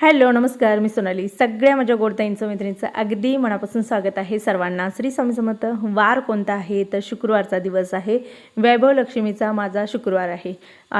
Hello नमस्कार मी सोनाली. सगळ्या माझ्या गोडताईंचं मैत्रिणींचं अगदी मनापासून स्वागत आहे सर्वांना. श्री स्वामी समर्थ वार कोणता आहे? तर शुक्रवारचा दिवस आहे. वैभव लक्ष्मीचा माझा शुक्रवार आहे.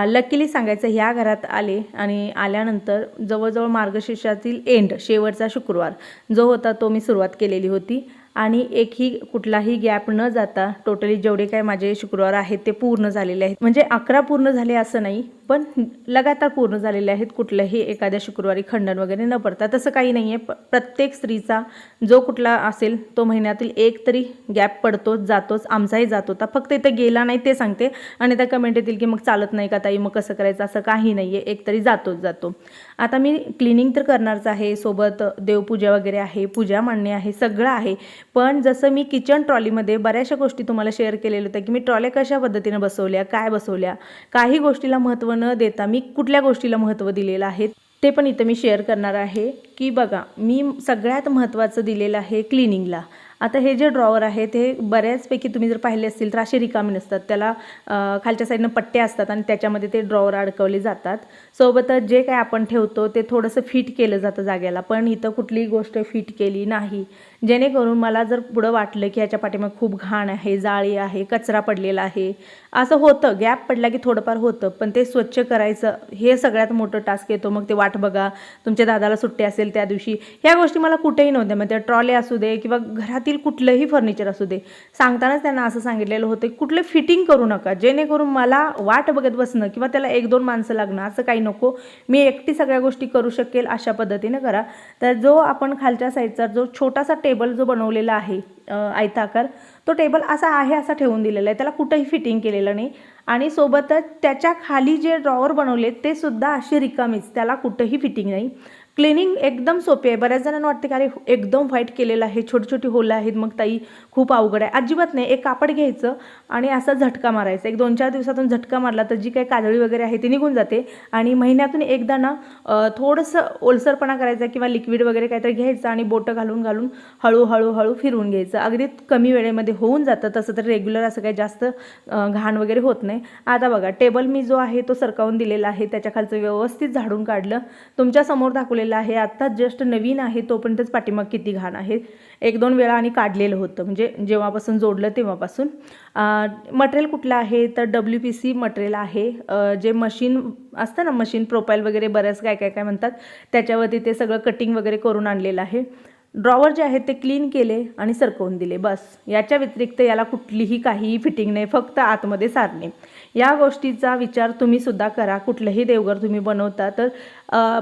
लकीली सांगायचं ह्या घरात आले आणि आल्यानंतर जवळजवळ मार्गशीर्षातील एंड शेवटचा शुक्रवार जो होता तो मी सुरुवात केलेली होती. आणि एकही कुठलाही गॅप न जाता टोटली जेवढे काय माझे शुक्रवार आहेत ते पूर्ण झालेले आहेत. म्हणजे अकरा पूर्ण झाले असं नाही पण लगातार पूर्ण झालेले आहेत कुठल्याही एखाद्या शुक्रवारी खंडन वगैरे न पडता. तसं काही नाही आहे प्रत्येक स्त्रीचा जो कुठला असेल तो महिन्यातील एक तरी गॅप पडतोच जातोच आमचाही जात होता. फक्त इथं गेला नाही ते सांगते. आणि त्या कमेंट येतील की मग चालत नाही का ताई? मग कसं करायचं? असं काही नाही आहे एक तरी जातोच जातो. आता मी क्लिनिंग तर करणारच आहे. सोबत देवपूजा वगैरे आहे पूजा मांडणे आहे सगळं आहे. पण जसं मी किचन ट्रॉलीमध्ये बऱ्याचशा गोष्टी तुम्हाला शेअर केलेल्या होत्या की मी ट्रॉल्या कशा पद्धतीनं बसवल्या काय बसवल्या काही गोष्टीला महत्त्व न देता मी कुठल्या गोष्टीला महत्त्व दिलेलं आहे ते पण इथं मी शेअर करणार आहे. की बघा मी सगळ्यात महत्त्वाचं दिलेलं आहे क्लिनिंगला आता हे जे ड्रॉवर आहे ते बऱ्याचपैकी तुम्ही जर पाहिले असतील तर असे रिकामे नसतात. त्याला खालच्या साईडनं पट्टे असतात आणि त्याच्यामध्ये ते ड्रॉवर अडकवले जातात. सोबतच जे काय आपण ठेवतो ते थोडंसं फिट केलं जातं जागेला पण इथं कुठलीही गोष्ट फिट केली नाही. जेणेकरून मला जर पुढं वाटलं की ह्याच्या पाठीमागे खूप घाण आहे जाळी आहे कचरा पडलेला आहे. असं होतं गॅप पडला की थोडंफार होतं. पण ते स्वच्छ करायचं हे सगळ्यात मोठं टास्क येतो. मग ते वाट बघा तुमच्या दादाला सुट्टी असेल त्या दिवशी. ह्या गोष्टी मला कुठेही नव्हत्या. मग त्या ट्रॉले असू दे किंवा घरातील कुठलंही फर्निचर असू दे. सांगतानाच त्यांना असं सांगितलेलं होतं की कुठले फिटिंग करू नका. जेणेकरून मला वाट बघत बसणं किंवा त्याला एक दोन माणसं लागणं असं काही नको. मी एकटी सगळ्या गोष्टी करू शकेल अशा पद्धतीने करा. तर जो आपण खालच्या साईडचा जो छोटासा टेबल जो बनवलेला आहे आयताकार तो टेबल असा आहे असा ठेवून दिलेला आहे. त्याला कुठंही फिटिंग केलेलं नाही. आणि सोबतच त्याच्याखाली जे ड्रॉवर बनवले ते सुद्धा असे रिकामीच. त्याला कुठंही फिटिंग नाही. क्लिनिंग एकदम सोपी आहे. बऱ्याच जणांना वाटते की अरे एकदम व्हाईट केलेलं आहे छोटी छोटी होलं आहेत मग ताई खूप अवघड आहे. अजिबात नाही. एक कापड घ्यायचं आणि असा झटका मारायचा. एक दोन चार दिवसातून झटका मारला तर जी काही काजळी वगैरे आहे ती निघून जाते. आणि महिन्यातून एकदा ना थोडंसं ओलसरपणा करायचा किंवा लिक्विड वगैरे काहीतरी घ्यायचं आणि बोटं घालून घालून हळूहळू हळू फिरवून घ्यायचं. अगदी कमी वेळेमध्ये होऊन जातं. तसं तर रेग्युलर असं काही जास्त घाण वगैरे होत नाही. आता बघा टेबल मी जो आहे तो सरकावून दिलेला आहे. त्याच्या खालचं व्यवस्थित झाडून काढलं. तुमच्यासमोर दाखवलेलं दाखवलेलं आहे. आत्ता जस्ट नवीन आहे तोपर्यंतच पाठीमाग किती घाण आहे. एक दोन वेळा आणि काढलेलं होतं. म्हणजे जेव्हापासून जोडलं तेव्हापासून. मटेरियल कुठलं आहे? तर डब्ल्यू पी सी मटेरियल आहे. जे मशीन असतं ना मशीन प्रोफाईल वगैरे बऱ्याच काय काय काय म्हणतात त्याच्यावरती ते सगळं कटिंग वगैरे करून आणलेलं आहे. ड्रॉवर जे आहेत ते क्लीन केले आणि सरकवून दिले. बस. याच्या व्यतिरिक्त याला कुठलीही काहीही फिटिंग नाही. फक्त आतमध्ये सारणे. या गोष्टीचा विचार तुम्ही सुद्धा करा. कुठलंही देवघर तुम्ही बनवता तर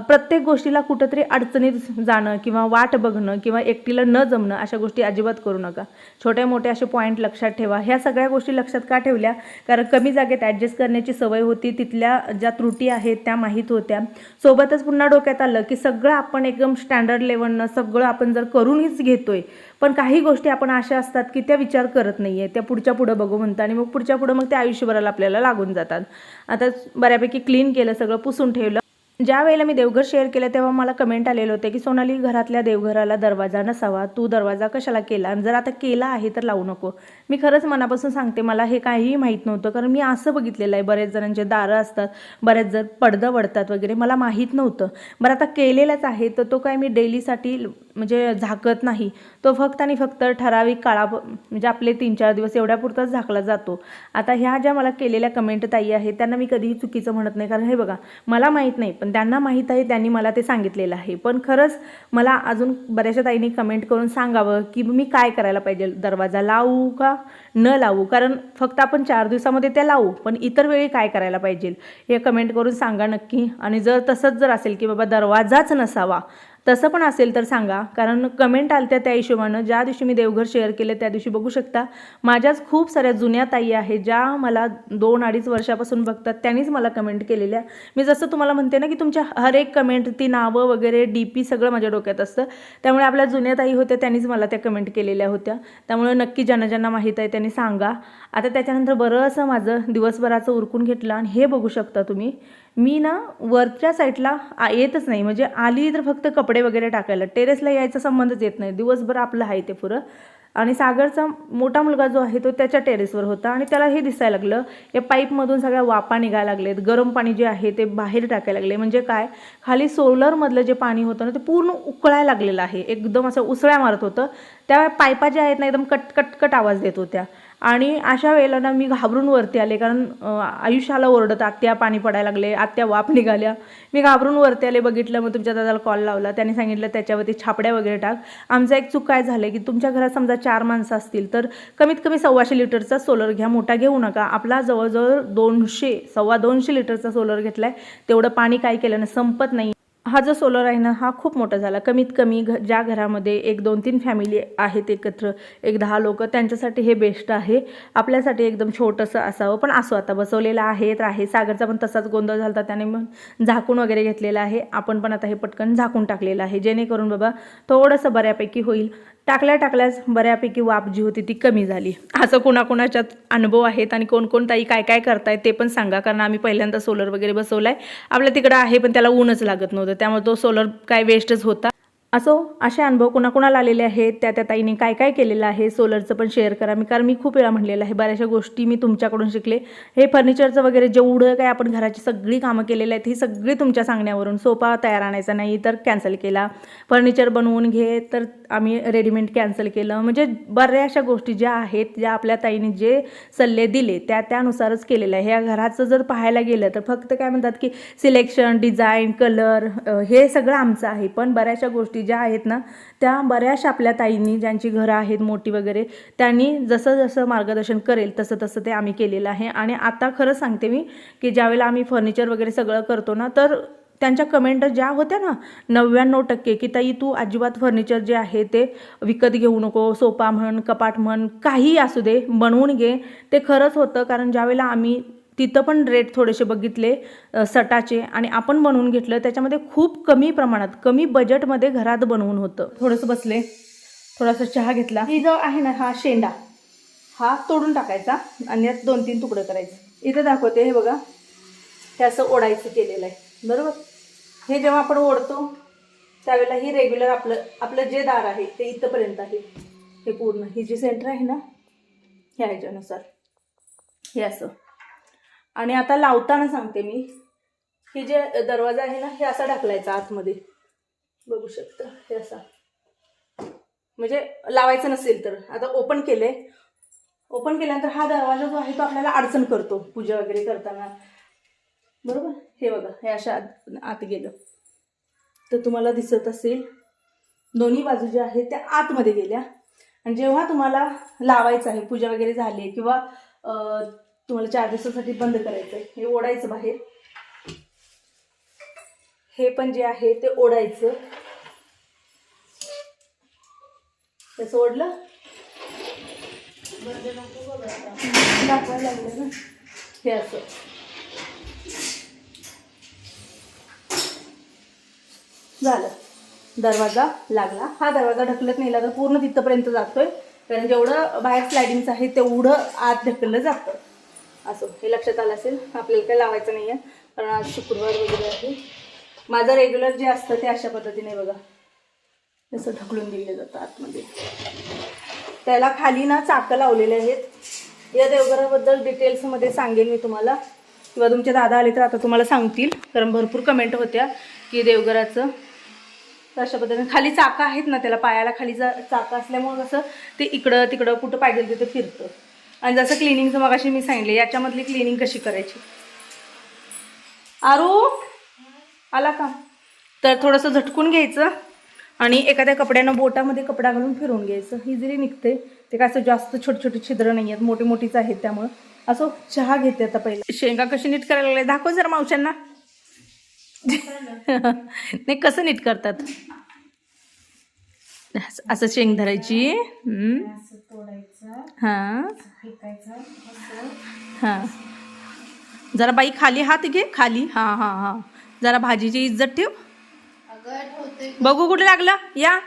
प्रत्येक गोष्टीला कुठंतरी अडचणीत जाणं किंवा वाट बघणं किंवा एकटीला न जमणं अशा गोष्टी अजिबात करू नका. छोटे मोठे असे पॉईंट लक्षात ठेवा. ह्या सगळ्या गोष्टी लक्षात का ठेवल्या? कारण कमी जागेत ॲडजस्ट करण्याची सवय होती. तिथल्या ज्या त्रुटी आहेत त्या माहीत होत्या. सोबतच पुन्हा डोक्यात आलं की सगळं आपण एकदम स्टँडर्ड लेवलनं सगळं आपण जर करूनच घेतोय पण काही गोष्टी आपण अशा असतात की त्या विचार करत नाही आहे त्या पुढच्या पुढं बघू म्हणतात आणि मग पुढच्या पुढं मग त्या आयुष्यभराला आपल्याला लागून जातात. आता बऱ्यापैकी क्लीन केलं सगळं पुसून ठेवलं. ज्या वेळेला मी देवघर शेअर केलं तेव्हा मला कमेंट आलेलं होते की सोनाली घरातल्या देवघराला दरवाजा नसावा. तू दरवाजा कशाला केला? आणि जर आता केला आहे तर लावू नको. मी खरंच मनापासून सांगते मला हे काहीही माहीत नव्हतं. कारण मी असं बघितलेलं आहे बरेच जणांचे दारं असतात बरेच जण पडदं वडतात वगैरे मला माहीत नव्हतं. बरं आता केलेलाच आहे तर तो काय मी डेलीसाठी म्हणजे झाकत नाही. तो फक्त आणि फक्त ठराविक काळा म्हणजे आपले तीन चार दिवस एवढ्यापुरताच झाकला जातो. आता ह्या ज्या मला केलेल्या कमेंट ताई आहेत त्यांना मी कधीही चुकीचं म्हणत नाही. कारण हे बघा मला माहीत नाही पण त्यांना माहीत आहे त्यांनी मला ते सांगितलेलं आहे. पण खरंच मला अजून बऱ्याचशा ताईंनी कमेंट करून सांगावं की मी काय करायला पाहिजे? दरवाजा लावू का न लावू? कारण फक्त आपण चार दिवसामध्ये त्या लावू पण इतर वेळी काय करायला पाहिजे? हे कमेंट करून सांगा नक्की. आणि जर तसंच जर असेल की बाबा दरवाजाच नसावा तसं पण असेल तर सांगा. कारण कमेंट आलत्या त्या हिशोबानं. ज्या दिवशी मी देवघर शेअर केलं त्या दिवशी बघू शकता. माझ्याच खूप साऱ्या जुन्या ताई आहेत ज्या मला दोन अडीच वर्षापासून बघतात त्यांनीच मला कमेंट केलेल्या. मी जसं तुम्हाला म्हणते ना की तुमच्या हर एक कमेंट ती नावं वगैरे डी पी सगळं माझ्या डोक्यात असतं. त्यामुळे आपल्या जुन्या ताई होत्या त्यांनीच मला त्या कमेंट केलेल्या होत्या. त्यामुळे नक्की ज्यांना ज्यांना माहीत आहे त्यांनी सांगा. आता त्याच्यानंतर बरं असं माझं दिवसभराचं उरकून घेतलं आणि हे बघू शकता तुम्ही. मी ना वरच्या साईडला आ- येतच नाही. म्हणजे आली तर फक्त कपडे वगैरे टाकायला. टेरेसला यायचा संबंधच येत नाही. दिवसभर आपलं आहे ते पुरं. आणि सागरचा मोठा मुलगा जो आहे तो त्याच्या टेरेसवर होता आणि त्याला हे दिसायला लागलं. या पाईपमधून सगळ्या वापा निघायला लागलेत. गरम पाणी जे आहे ते बाहेर टाकायला लागले. म्हणजे काय? खाली सोलरमधलं जे पाणी होतं ना ते पूर्ण उकळायला लागलेलं आहे. एकदम असं उसळ्या मारत होतं. त्या पायपा ज्या आहेत ना एकदम कट कटकट आवाज देत होत्या. आणि अशा वेळेला ना मी घाबरून वरती आले कारण आयुष्याला ओरडत आत्या पाणी पडायला लागले आत्या वाप निघाल्या. मी घाबरून वरती आले बघितलं मग तुमच्या दादाला कॉल लावला. त्याने सांगितलं त्याच्यावरती छापड्या वगैरे टाक. आमचा एक चूक काय झालं की तुमच्या घरात समजा चार माणसं असतील तर कमीत कमी सव्वाशे लिटरचा सोलर घ्या मोठा घेऊ नका. आपला जवळजवळ दोनशे सव्वा दोनशे लिटरचा सोलर घेतला आहे तेवढं पाणी काय केलं ना संपत नाही. हा जो सोलर आहे ना हा खूप मोठा झाला. कमीत कमी घ ज्या घरामध्ये एक दोन तीन फॅमिली आहेत एकत्र एक दहा लोक त्यांच्यासाठी हे बेस्ट आहे. आपल्यासाठी एकदम छोटंसं असावं पण असो आता बसवलेलं आहे तर आहे. सागरचा पण तसाच गोंधळ झाला होता त्याने मग झाकून वगैरे घेतलेलं आहे. आपण पण आता हे पटकन झाकून टाकलेलं आहे. जेणेकरून बाबा थोडंसं बऱ्यापैकी होईल. टाकल्या टाकल्याच बऱ्यापैकी वाप जी होती ती कमी झाली. असं कोणाकोणाच्यात अनुभव आहेत आणि कोणकोणताही ताई काय काय करतायत ते पण सांगा कारण आम्ही पहिल्यांदा सोलर वगैरे बसवलाय. आपल्या तिकडं आहे पण त्याला ऊनच लागत नव्हतं. त्यामुळे तो सोलर काय वेस्टच होता. असो असे अनुभव कुणाकुणाला आलेले आहेत? त्या त्या ताईने काय काय केलेलं आहे? सोलरचं पण शेअर करा. मी कारण मी खूप वेळा म्हणलेलं आहे बऱ्याचशा गोष्टी मी तुमच्याकडून शिकले. हे फर्निचरचं वगैरे जेवढं काय आपण घराची सगळी कामं केलेली आहेत ही सगळी तुमच्या सांगण्यावरून सोफा तयार आणायचा नाही तर कॅन्सल केला. फर्निचर बनवून घे तर आम्ही रेडीमेड कॅन्सल केलं. म्हणजे बऱ्याचशा गोष्टी ज्या आहेत ज्या आपल्या ताईने जे सल्ले दिले त्या त्यानुसारच केलेलं आहे. ह्या घराचं जर पाहायला गेलं तर फक्त काय म्हणतात की सिलेक्शन डिझाईन कलर हे सगळं आमचं आहे. पण बऱ्याचशा गोष्टी गोष्टी ज्या आहेत ना त्या बऱ्याचशा आपल्या ताईंनी ज्यांची घरं आहेत मोठी वगैरे त्यांनी जसं जसं मार्गदर्शन करेल तसं तसं ते आम्ही केलेलं आहे. आणि आता खरं सांगते मी की ज्यावेळेला आम्ही फर्निचर वगैरे सगळं करतो ना तर त्यांच्या कमेंट ज्या होत्या ना नव्याण्णव टक्के की ताई तू अजिबात फर्निचर जे आहे ते विकत घेऊ नको सोफा म्हण कपाट म्हण काही असू दे बनवून घे. ते खरंच होतं कारण ज्यावेळेला आम्ही तिथं पण रेट थोडेसे बघितले सटाचे आणि आपण बनवून घेतलं त्याच्यामध्ये खूप कमी प्रमाणात कमी बजेटमध्ये घरात बनवून होतं. थोडंसं बसले थोडासा चहा घेतला. ही जो आहे ना हा शेंडा हा तोडून टाकायचा आणि यात दोन तीन तुकडे करायचे. इथं दाखवते हे बघा. हे असं ओढायचं केलेलं आहे. बरोबर? हे जेव्हा आपण ओढतो त्यावेळेला ही रेग्युलर आपलं आपलं जे दार आहे ते इथंपर्यंत आहे. हे पूर्ण ही जी सेंटर आहे ना ह्या ह्याच्यानुसार. हे असं. आणि आता लावताना सांगते मी. हे जे दरवाजा आहे ना हे असा ढकलायचा आतमध्ये. बघू शकता हे असा. म्हणजे लावायचं नसेल तर. आता ओपन केले ओपन केल्यानंतर हा दरवाजा जो आहे तो आपल्याला अडचण करतो पूजा वगैरे करताना. बरोबर? हे बघा हे अशा आत आत गेलं. तर तुम्हाला दिसत असेल दोन्ही बाजू ज्या आहेत त्या आतमध्ये गेल्या. आणि जेव्हा तुम्हाला लावायचं आहे पूजा वगैरे झाली आहे किंवा तुम्हाला चार दिवसासाठी बंद करायचं आहे हे ओढायचं बाहेर. हे पण जे आहे ते ओढायचं. तसं ओढलं? दाखवायला लागलं ना? हे असं. झालं. दरवाजा लागला. हा दरवाजा ढकलत नाही लागला. पूर्ण तिथपर्यंत जातोय. कारण जेवढं बाहेर स्लायडिंगचं आहे तेवढं आत ढकललं जातं. असं हे लक्षात आलं असेल. आपल्याला काही लावायचं नाही आहे कारण आज शुक्रवार वगैरे आहे. माझं रेग्युलर जे असतं ते अशा पद्धतीने बघा. जसं ढकलून दिलं जातं आतमध्ये. त्याला खाली ना चाकं लावलेले आहेत. या देवघराबद्दल डिटेल्समध्ये सांगेन मी तुम्हाला. किंवा तुमचे दादा आले तर आता तुम्हाला सांगतील. कारण भरपूर कमेंट होत्या की देवघराचं. तर अशा पद्धतीने खाली चाकं आहेत ना त्याला पायाला खाली जा चाकं असल्यामुळं कसं ते इकडं तिकडं कुठं पाहिजे तिथं फिरतं. आणि जसं क्लिनिंगचं मग अशी मी सांगितले याच्यामधली क्लिनिंग कशी करायची? आरू आला का? तर थोडंसं झटकून घ्यायचं आणि एखाद्या कपड्यानं बोटामध्ये कपडा घालून फिरवून घ्यायचं. इझिली निघते ते काय असं जास्त छोटे छोटे छिद्र नाही आहेत मोठी मोठीच आहेत त्यामुळं. असं चहा घेते आता पहिला. शेंगा कशी नीट करायला लागले दाखव जरा मावशांना नाही कसं नीट करतात? असं- शेंग धरायची. हां. हां. जरा बाई खाली हात घे. खाली. हां हां हां. जरा भाजीची इज्जत ठेव. बघू कुठे लागलं. या.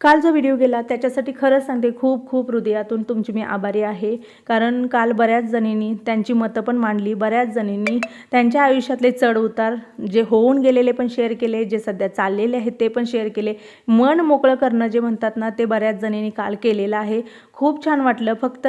काल जो व्हिडिओ गेला त्याच्यासाठी खरंच सांगते खूप खूप हृदयातून तुमची मी आभारी आहे. कारण काल बऱ्याच जणींनी त्यांची मतं पण मांडली. बऱ्याच जणींनी त्यांच्या आयुष्यातले चढ उतार जे होऊन गेलेले पण शेअर केले जे सध्या चाललेले आहेत ते पण शेअर केले. मन मोकळं करणं जे म्हणतात ना ते बऱ्याच जणींनी काल केलेलं आहे. खूप छान वाटलं. फक्त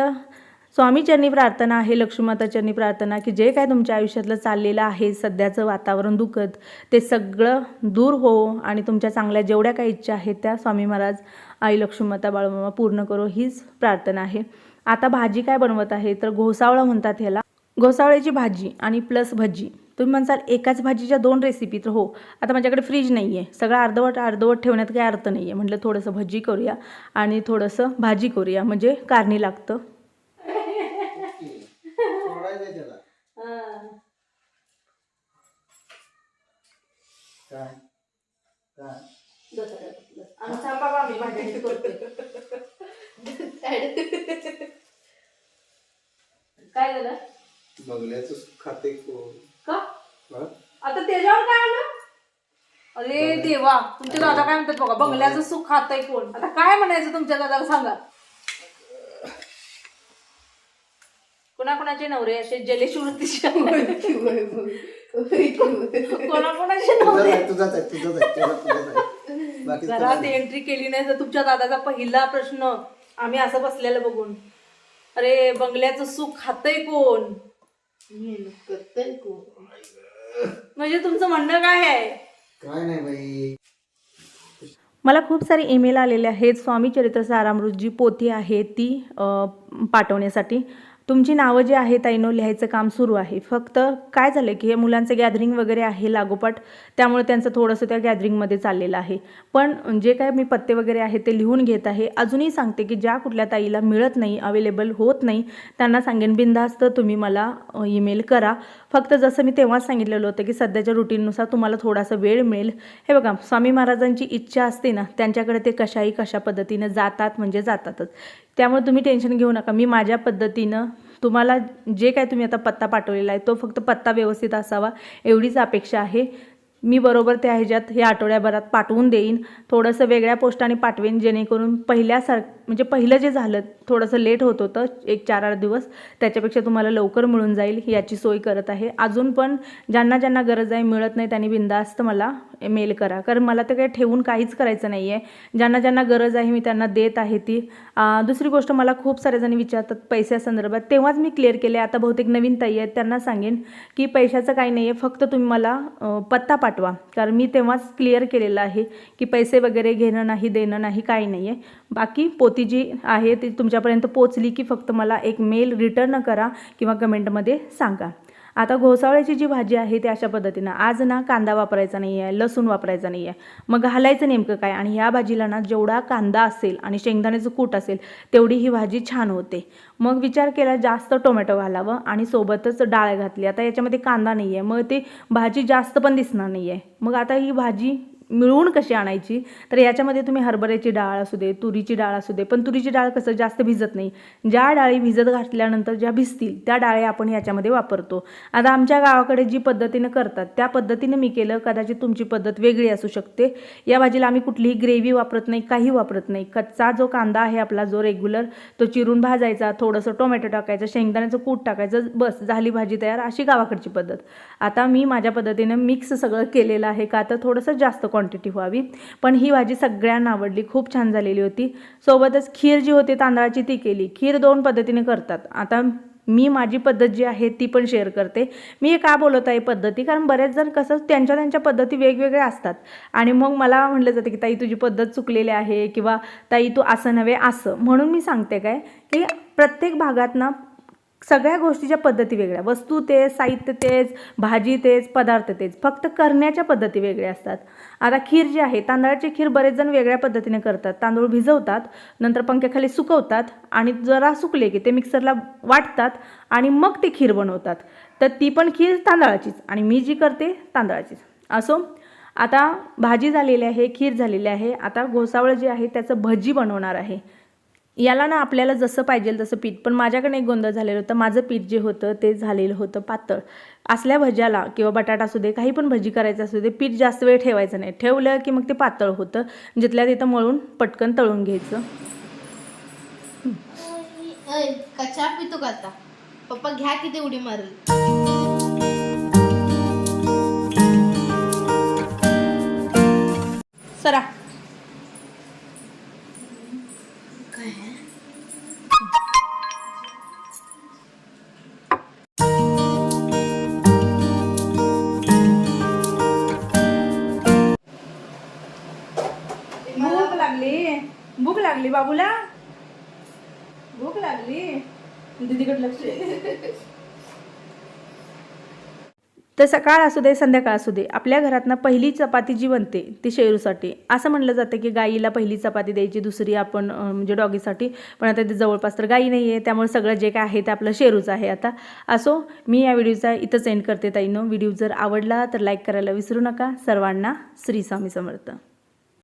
स्वामी चरणी प्रार्थना आहे लक्ष्मीमाता चरणी प्रार्थना की जे काय तुमच्या आयुष्यातलं चाललेलं आहे सध्याचं वातावरण दुखत ते सगळं दूर हो आणि तुमच्या चांगल्या जेवढ्या काही इच्छा आहेत त्या स्वामी महाराज आई लक्ष्मीमाता बाळूमामा पूर्ण करो हीच प्रार्थना आहे. आता भाजी काय बनवत आहे? तर घोसावळा म्हणतात ह्याला. घोसावळ्याची भाजी आणि प्लस भजी. तुम्ही म्हणसाल एकाच भाजीच्या दोन रेसिपी तर हो. आता माझ्याकडे फ्रीज नाही आहे सगळं अर्धवट अर्धवट ठेवण्यात काही अर्थ नाही आहे म्हटलं थोडंसं भजी करूया आणि थोडंसं भाजी करूया. म्हणजे कारणी लागतं. सोडायचंय त्याला काय? काय? काय झालं? बंगल्याचं खाते कोण का? हा? आता त्याच्यावर काय आलं अरे देवा तुमच्या दादा काय म्हणतात बघा बंगल्याचं सुख खातय कोण? आता काय म्हणायचं तुमच्या दादाला सांगा. कोणाकोणाचे नवरे असे? जलेश वृत्तीचे कोणाकोणाचे नवरे? आहे तुझाच आहे तुझाच आहे तेवढा तुझाच आहे बाकी घरात एंट्री केली नाही तर तुमच्या दादाचा पहिला प्रश्न आम्ही असं बसलेलं बघून. अरे बंगल्याचं सुख खातय कोण? म्हणजे तुमचं म्हणणं काय आहे? काय नाही बाई. मला खूप सारे ईमेल आलेले आहेत. स्वामी चरित्र सारामृत जी पोथी आहे ती पाठवण्यासाठी. तुमची नावं जी आहे ताईनो लिहायचं काम सुरू आहे. फक्त काय झालं की हे मुलांचं गॅदरिंग वगैरे आहे लागोपाठ त्यामुळे त्यांचं थोडंसं त्या गॅदरिंगमध्ये चाललेलं आहे. पण जे काय मी पत्ते वगैरे आहे ते लिहून घेत आहे. अजूनही सांगते की ज्या कुठल्या ताईला मिळत नाही अवेलेबल होत नाही त्यांना सांगेन बिंदास्त तुम्ही मला ईमेल करा. फक्त जसं मी तेव्हाच सांगितलेलं होतं की सध्याच्या रुटीननुसार तुम्हाला थोडासा वेळ मिळेल. हे बघा स्वामी महाराजांची इच्छा असते ना त्यांच्याकडे ते कशाही कशा पद्धतीनं जातात म्हणजे जातातच. त्यामुळे तुम्ही टेन्शन घेऊ नका. मी माझ्या पद्धतीनं तुम्हाला जे काय तुम्ही आता पत्ता पाठवलेला आहे तो फक्त पत्ता व्यवस्थित असावा. एवढीच अपेक्षा आहे. मी बरोबर त्या ह्याच्यात हे आठवड्याभरात पाठवून देईन. थोडंसं वेगळ्या पोस्टाने पाठवेन जेणेकरून पहिल्यासार म्हणजे पहिलं जे झालं थोडंसं लेट होत होतं एक चार आठ दिवस त्याच्यापेक्षा तुम्हाला लवकर मिळून जाईल याची सोय करत आहे. अजून पण ज्यांना ज्यांना गरज आहे मिळत नाही त्यांनी बिंदास्त मला मेल करा. कारण मला ते काही ठेवून काहीच करायचं नाही आहे ज्यांना ज्यांना गरज आहे मी त्यांना देत आहे ती. दुसरी गोष्ट मला खूप साऱ्या जणी विचारतात पैशासंदर्भात. तेव्हाच मी क्लिअर केले. आता बहुतेक नवीन ताई आहेत त्यांना सांगेन की पैशाचं काही नाही आहे फक्त तुम्ही मला पत्ता पाठवा. कारण मी तेव्हाच क्लिअर केलेलं आहे की पैसे वगैरे घेणं नाही देणं नाही काही नाही आहे बाकी पोती जी आहे ती तुमच्यापर्यंत पोचली की फक्त मला एक मेल रिटर्न करा किंवा कमेंटमध्ये सांगा. आता घोसावळ्याची जी भाजी आहे ती अशा पद्धतीनं आज ना कांदा वापरायचा नाही आहे लसूण वापरायचा नाही आहे मग घालायचं नेमकं काय? आणि ह्या भाजीला ना जेवढा कांदा असेल आणि शेंगदाण्याचं कूट असेल तेवढी ही भाजी छान होते. मग विचार केला जास्त टोमॅटो घालावं आणि सोबतच डाळ घातली. आता याच्यामध्ये कांदा नाही आहे मग ती भाजी जास्त पण दिसणार नाही आहे मग आता ही भाजी मिळवून कशी आणायची? तर याच्यामध्ये तुम्ही हरभऱ्याची डाळ असू दे तुरीची डाळ असू दे पण तुरीची डाळ कसं जास्त भिजत नाही. ज्या डाळी भिजत घातल्यानंतर ज्या भिजतील त्या डाळी आपण याच्यामध्ये वापरतो. आता आमच्या गावाकडे जी पद्धतीनं करतात त्या पद्धतीनं मी केलं कदाचित तुमची पद्धत वेगळी असू शकते. या भाजीला आम्ही कुठलीही ग्रेव्ही वापरत नाही काही वापरत नाही. कच्चा जो कांदा आहे आपला जो रेग्युलर तो चिरून भाजायचा थोडंसं टोमॅटो टाकायचं शेंगदाण्याचं कूट टाकायचं बस झाली भाजी तयार अशी गावाकडची पद्धत. आता मी माझ्या पद्धतीनं मिक्स सगळं केलेलं आहे का? तर थोडंसं जास्त क्वांटिटी व्हावी. पण ही भाजी सगळ्यांना आवडली खूप छान झालेली होती. सोबतच खीर जी होती तांदळाची ती केली. खीर दोन पद्धतीने करतात. आता मी माझी पद्धत जी आहे ती पण शेअर करते. मी का बोलत आहे पद्धती? कारण बरेच जण कसं त्यांच्या त्यांच्या पद्धती वेगवेगळ्या असतात. आणि मग मला म्हटलं जातं की ताई तुझी पद्धत चुकलेली आहे किंवा ताई तू असं नव्हे असं. म्हणून मी सांगते काय की प्रत्येक भागात ना सगळ्या गोष्टीच्या पद्धती वेगळ्या. वस्तू तेच साहित्य तेच भाजी तेच पदार्थ तेच. फक्त करण्याच्या पद्धती वेगळ्या असतात. आता खीर जी आहे तांदळाची खीर बरेच जण वेगळ्या पद्धतीने करतात. तांदूळ भिजवतात नंतर पंख्याखाली सुकवतात आणि जरा सुकले की ते मिक्सरला वाटतात आणि मग ती खीर बनवतात. तर ती पण खीर तांदळाचीच आणि मी जी करते तांदळाचीच. असो आता भाजी झालेली आहे खीर झालेली आहे. आता घोसावळ जे आहे त्याचं भजी बनवणार आहे. याला ना आपल्याला जसं पाहिजे तसं पीठ. पण माझ्याकडे एक गोंधळ झालेलं होतं. माझं पीठ जे होतं ते झालेलं होतं पातळ. असल्या भज्याला किंवा बटाटा असू दे काही पण भजी करायचं असू दे पीठ जास्त वेळ ठेवायचं नाही. ठेवलं की मग ते पातळ होतं. जिथल्या तिथं मळून पटकन तळून घ्यायचं. कचा पितो का आता? पप्पा घ्या किती उडी मारली. सरा. लागली? भूक लागली बाबूला? भूक लागली? दीदीकडे लक्ष तर सकाळ असू दे संध्याकाळ असू दे आपल्या घरातनं पहिली चपाती जी बनते ती शेरूसाठी. असं म्हणलं जातं की गाईला पहिली चपाती द्यायची दुसरी आपण म्हणजे डॉगीसाठी. पण आता ते जवळपास तर गाई नाही आहे त्यामुळे सगळं जे काय आहे ते आपलं शेरूच आहे आता. असो मी या व्हिडिओचा इथंच एंड करते ताईनो. व्हिडिओ जर आवडला तर लाईक करायला विसरू नका. सर्वांना श्री स्वामी समर्थ.